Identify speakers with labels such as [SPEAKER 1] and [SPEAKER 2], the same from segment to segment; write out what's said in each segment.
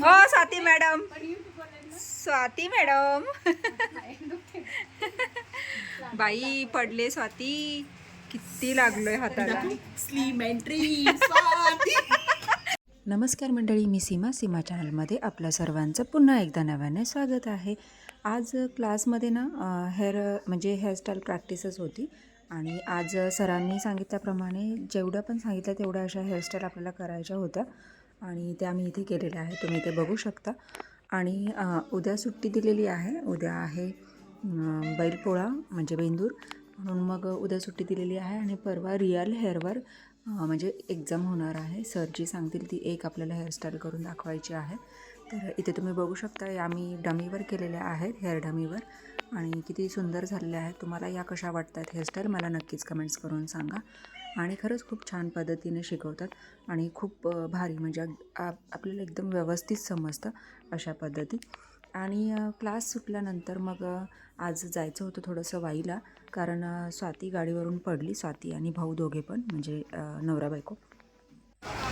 [SPEAKER 1] हो Swati madam. Swati madam. बाई पडले स्वाती. किती लागलोय हाताला.
[SPEAKER 2] स्लीम एंट्री
[SPEAKER 1] नमस्कार मंडळी मी सीमा सीमा चॅनलमध्ये आपल्या सर्वांचं पुन्हा एकदा नव्याने स्वागत आहे. आज क्लासमध्ये ना हेअर म्हणजे हेअरस्टाईल प्रॅक्टिसच होती आणि आज सरांनी सांगितल्याप्रमाणे जेवढं पण सांगितलं तेवढ्या अशा हेअरस्टाईल आपल्याला करायच्या होत्या. आणि त्या मी इथे केलेल्या आहे. तुम्ही इथे बघू शकता. आणि उद्या सुट्टी दिलेली आहे. उद्या आहे बैलपोळा म्हणजे बेंदूर. म्हणून मग उद्या सुट्टी दिलेली आहे आणि परवा रिअल हेअरवर म्हणजे एक्झाम होणार आहे. सर जी सांगतील ती एक आपल्याला हेअरस्टाईल करून दाखवायची आहे. तर इथे तुम्ही बघू शकता या मी डमीवर केलेल्या आहेत हेअर डमीवर. आणि किती सुंदर झालेल्या आहेत. तुम्हाला या कशा वाटतात हेअरस्टाईल मला नक्कीच कमेंट्स करून सांगा. आणि खरंच खूप छान पद्धतीने शिकवतात आणि खूप भारी म्हणजे आप- आपल्याला एकदम व्यवस्थित समजतं अशा पद्धती. आणि क्लास सुटल्यानंतर मग आज जायचं होतं थोडंसं वाईला कारण स्वाती गाडीवरून पडली स्वाती आणि भाऊ दोघे पण म्हणजे नवरा बायको.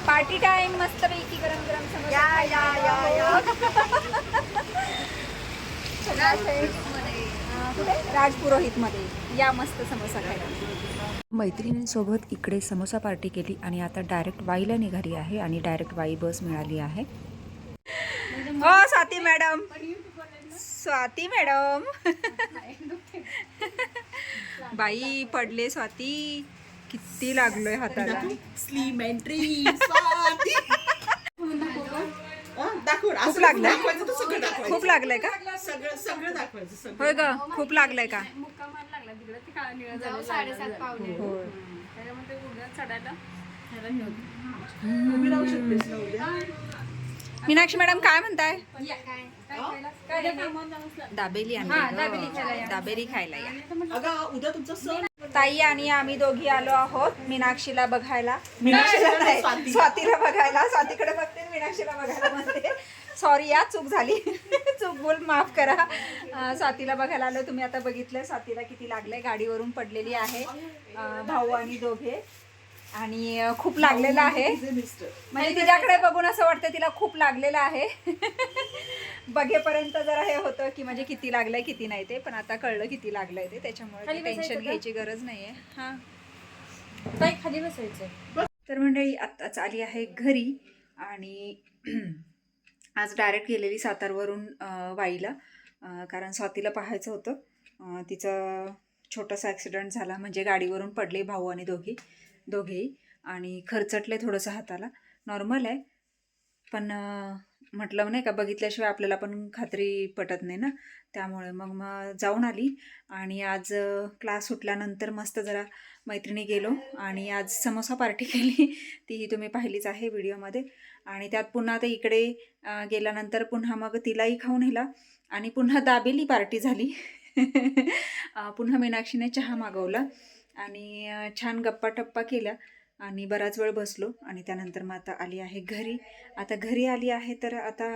[SPEAKER 1] पार्टी टाइम मस्त पैकी गरम गरम
[SPEAKER 2] या या या या.
[SPEAKER 1] राजपुरोहित मध्ये या मस्त समोसा खायला. मैत्रिणींसोबत इकडे समोसा पार्टी केली आणि आता डायरेक्ट वाईला निघाली आहे आणि डायरेक्ट वाई बस मिळाली आहे. हो स्वाती मॅडम. स्वाती मॅडम. बाई पडले स्वाती. किती लागलोय हाताला.
[SPEAKER 2] स्लीम
[SPEAKER 1] खूप
[SPEAKER 2] असं
[SPEAKER 1] लागलं?
[SPEAKER 2] दाखवायचं तर सगळं दाखवायचं.
[SPEAKER 1] खूप लागलंय का?
[SPEAKER 2] सगळं सगळं दाखवायचं सगळं.
[SPEAKER 1] होय ग खूप लागलंय का?
[SPEAKER 3] साडेसात त्याच्यामध्ये उद्या चढायला
[SPEAKER 2] उभी राहू शकतेस ना उद्या?
[SPEAKER 1] मीनाक्षी मॅडम काय म्हणताय?
[SPEAKER 3] काय?
[SPEAKER 1] दाबेली आणली. दाबेली खायला या.
[SPEAKER 2] अगं उद्या तुमचा सण.
[SPEAKER 1] ताई आणि आम्ही दोघी आलो आहोत मीनाक्षीला बघायला.
[SPEAKER 2] मीनाक्षीला.
[SPEAKER 1] स्वातीला. बघायला. स्वातीकडे बघते मीनाक्षीला बघायला म्हणते. सॉरी या चूक झाली. चूक बोल माफ करा. स्वातीला बघायला आलो. तुम्ही आता बघितलं स्वातीला किती लागलंय. गाडीवरून पडलेली आहे. भाऊ आणि दोघे. आणि खूप लागलेलं आहे. म्हणजे तिच्याकडे बघून असं वाटतं तिला खूप लागलेलं आहे. बघेपर्यंत जरा हे होतं की म्हणजे किती लागलंय किती नाही ते पण आता कळलं किती लागलंय ते. त्याच्यामुळे टेन्शन घ्यायची गरज नाहीये. हा.
[SPEAKER 3] खाली बसायचं
[SPEAKER 1] तर मंडळी आत्ताच आली आहे घरी आणि आज डायरेक्ट गेलेली सातारवरून वाईला कारण स्वातीला पाहायचं होतं. तिचा छोटासा ॲक्सिडेंट झाला म्हणजे गाडीवरून पडले भाऊ आणि दोघी. दोघेही आणि खरचटले थोडंसं हाताला. नॉर्मल आहे. पण म्हटलं नाही का बघितल्याशिवाय आपल्याला पण खात्री पटत नाही ना. त्यामुळे मग मग जाऊन आली आणि आज क्लास सुटल्यानंतर मस्त जरा मैत्रिणी गेलो आणि आज समोसा पार्टी केली. तीही तुम्ही पाहिलीच आहे व्हिडिओमध्ये. आणि त्यात पुन्हा ते इकडे गेल्यानंतर पुन्हा मग तिलाही खाऊन नेला आणि पुन्हा दाबेली पार्टी झाली. पुन्हा मीनाक्षीने चहा मागवला. आणि छान गप्पा टप्पा केल्या आणि बराच वेळ बसलो आणि त्यानंतर मग आता आली आहे घरी. आता घरी आली आहे तर आता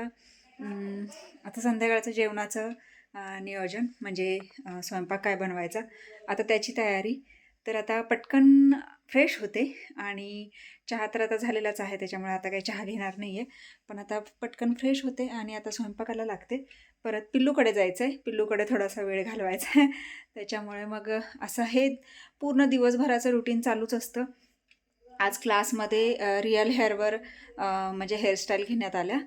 [SPEAKER 1] आता संध्याकाळचं जेवणाचं नियोजन म्हणजे स्वयंपाक काय बनवायचा आता त्याची तयारी. तर आता पटकन फ्रेश होते आणि चहा तर आता झालेलाच आहे त्याच्यामुळे आता काही चहा घेणार नाही आहे पण आता पटकन फ्रेश होते आणि आता स्वयंपाकाला लागते. परत पिल्लूकडे जायचं आहे पिल्लूकडे थोडासा वेळ घालवायचा आहे. त्याच्यामुळे मग असं हे पूर्ण दिवसभराचं रुटीन चालूच असतं. आज क्लासमध्ये रिअल हेअरवर म्हणजे हेअरस्टाईल घेण्यात आल्या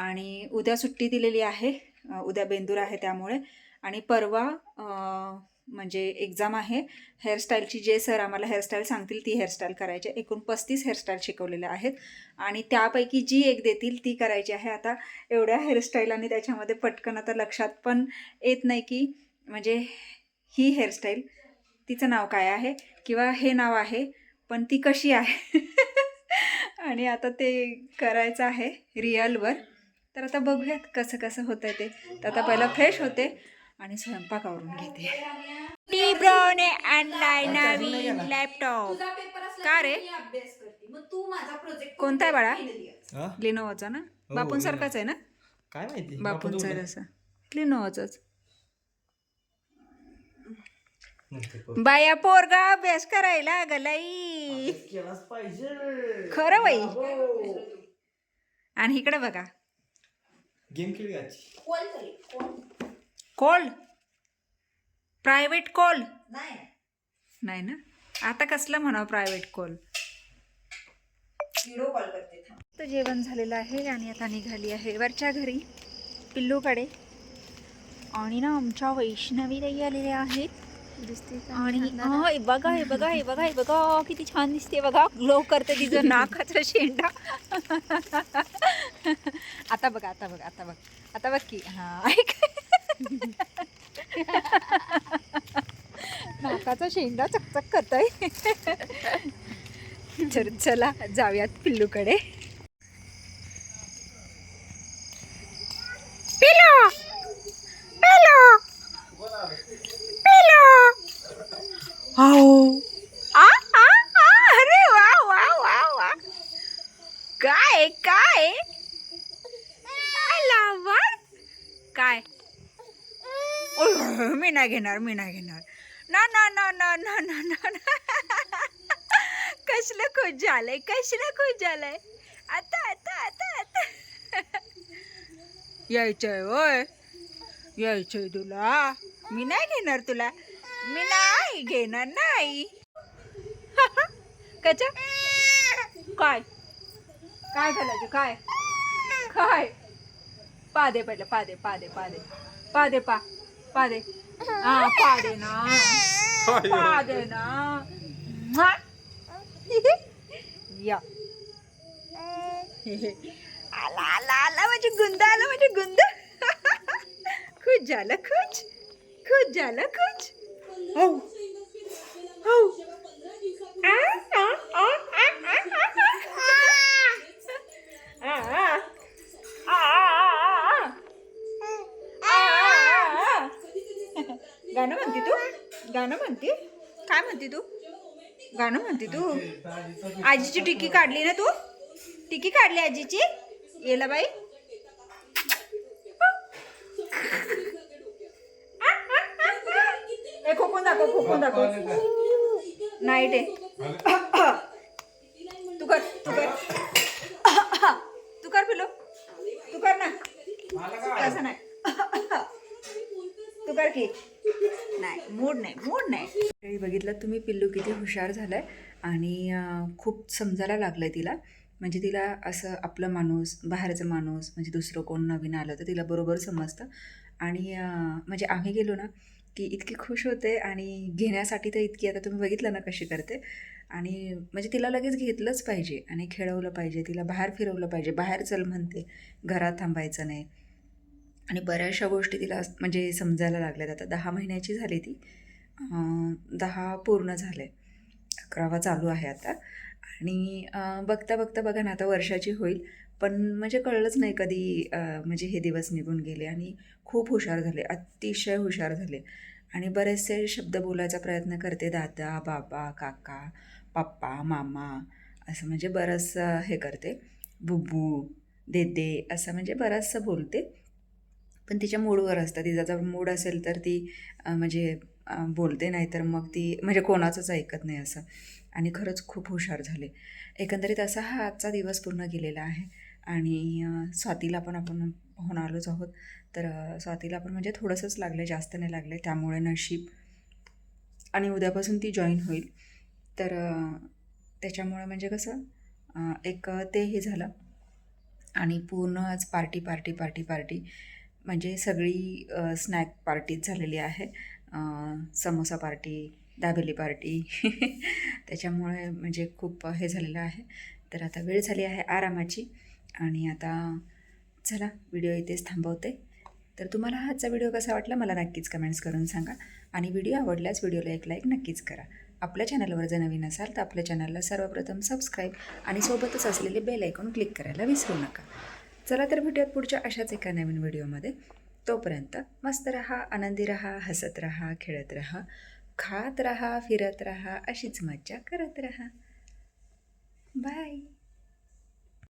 [SPEAKER 1] आणि उद्या सुट्टी दिलेली आहे. उद्या बेंदूर आहे त्यामुळे. आणि परवा म्हणजे एक्झाम आहे. हेअरस्टाईलची जे सर आम्हाला हेअरस्टाईल सांगतील ती हेअरस्टाईल करायची आहे. एकूण पस्तीस हेअरस्टाईल शिकवलेल्या आहेत. आणि त्यापैकी जी एक देतील ती करायची आहे. आता एवढ्या हेअरस्टाईल आणि त्याच्यामध्ये पटकन आता लक्षात पण येत नाही की म्हणजे ही हेअरस्टाईल तिचं नाव काय आहे किंवा हे नाव आहे पण ती कशी आहे? आणि आता ते करायचं आहे रिअलवर तर आता बघूयात कसं कसं होतं ते. तर आता पहिला फ्रेश होते. आणि स्वयंपाकावरून घेते. टी ब्राऊन आणलाय नवीन लॅपटॉप. का रे? कोणता आहे बाळा?
[SPEAKER 4] हा?
[SPEAKER 1] लिनोवाचा ना?
[SPEAKER 4] हो,
[SPEAKER 1] बापून सारखाच आहे ना?
[SPEAKER 4] काय माहिती?
[SPEAKER 1] बापूंचा
[SPEAKER 4] बापून
[SPEAKER 1] तसा. लिनोवाचाच. बाया पोरगा अभ्यास करायला गलाई खरं बाई. आणि इकडे बघा.
[SPEAKER 4] गेम खेळ
[SPEAKER 1] कॉल? Private call?
[SPEAKER 2] नाही.
[SPEAKER 1] नाही ना? आता कसलं म्हणावं प्रायव्हेट कॉल?
[SPEAKER 2] व्हिडिओ कॉल करते
[SPEAKER 1] तर जेवण झालेलं आहे आणि आता निघाली आहे वरच्या घरी पिल्लूकडे. आणि ना आमच्या वैष्णवी ताई आलेल्या आहेत.
[SPEAKER 3] दिसते
[SPEAKER 1] आणि बघा हे बघा हे बघा हे बघा किती छान दिसते बघा. ग्लो करते तिचं नाकाचा शेंडा. आता बघा आता बघ आता बघ. आता बघ की हा ऐक. नाकाचा शेंडा चकचक करतोय. तर चला जाऊयात पिल्लूकडे. मी नाही घेणार मी नाही घेणार. ना ना ना ना ना ना ना कसलं खुश झालंय कसलं खुश झालंय. आता आता आता आता. यायचंय होय. यायचंय तुला. मी नाही घेणार तुला. मी नाही घेणार नाही. कच. काय? काय घालायचं काय? काय? पादे पडलं पादे पादे पादे. पादे पा. पादे. हा पादे ना. पादे. ना. या. आला आला आला म्हणजे गुंद आला म्हणजे गुंद. खुश झालं खुश. खुश झालं खुश. हो. हो. आ, गाणं म्हणते? काय म्हणते तू? गाणं म्हणते तू? आजीची टिकी काढली ना तू? टिकी काढली आजीची? येला बाई. खोकून दाखव खोकून दाखव. नाईट आहे. तू कर तू कर. तू कर पिलो तू कर ना. तसं नाही. तू कर की. नाही मूड नाही. मूड नाही बघितलं तुम्ही पिल्लू किती हुशार झालाय आणि खूप समजायला लागलंय तिला. म्हणजे तिला असं आपलं माणूस बाहेरचं माणूस म्हणजे दुसरं कोण नवीन आलं तर तिला बरोबर समजतं. आणि म्हणजे आम्ही गेलो ना की इतकी खुश होते आणि घेण्यासाठी तर इतकी आता तुम्ही बघितलं ना कशी करते. आणि म्हणजे तिला लगेच घेतलंच पाहिजे आणि खेळवलं पाहिजे तिला बाहेर फिरवलं पाहिजे बाहेर चल म्हणते घरात थांबायचं नाही. आणि बऱ्याचशा गोष्टी तिला म्हणजे समजायला लागल्यात. आता दहा महिन्याची झाली ती. दहा पूर्ण झाले. अकरावा चालू आहे आता. आणि बघता बघता बघा ना आता वर्षाची होईल. पण म्हणजे कळलंच नाही कधी म्हणजे हे दिवस निघून गेले आणि खूप हुशार झाले अतिशय हुशार झाले. आणि बरेचसे शब्द बोलायचा प्रयत्न करते दादा बाबा काका पप्पा मामा असं म्हणजे बरंचसं हे करते. बुबू देते असं म्हणजे बरंचसं बोलते. पण तिच्या मूडवर असतं तिचा जर मूड असेल तर ती म्हणजे बोलते नाही तर मग ती म्हणजे कोणाचंच ऐकत नाही असं. आणि खरंच खूप हुशार झाले. एकंदरीत असा हा आजचा दिवस पूर्ण गेलेला आहे. आणि स्वातीला पण आपण होणारच आलोच आहोत. तर स्वातीला पण म्हणजे थोडंसंच लागलं जास्त नाही लागलं त्यामुळे नशीब आणि उद्यापासून ती जॉईन होईल. तर त्याच्यामुळे म्हणजे कसं एक ते हे झालं. आणि पूर्ण आज पार्टी पार्टी पार्टी पार्टी. म्हणजे सगळी स्नॅक पार्टीच झालेली आहे. Samosa party dabeli party. त्याच्यामुळे म्हणजे खूप हे झालेलं आहे. तर आता वेळ झाली आहे आरामाची. आणि आता चला व्हिडिओ इथेच थांबवते. तर तुम्हाला आजचा व्हिडिओ कसा वाटला मला नक्कीच कमेंट्स करून सांगा. आणि व्हिडिओ आवडल्यास व्हिडिओला एक लाईक नक्कीच करा. आपल्या चॅनलवर जर नवीन असाल तर आपल्या चॅनलला सर्वप्रथम सबस्क्राईब आणि सोबतच असलेले बेल ऐकून क्लिक करायला विसरू नका. चला तर भेटूयात पुढच्या अशाच एका नवीन व्हिडिओमध्ये तोपर्यंत मस्त रहा आनंदी रहा हसत रहा खेळत रहा खात रहा फिरत रहा अशीच मज्जा करत रहा. बाय.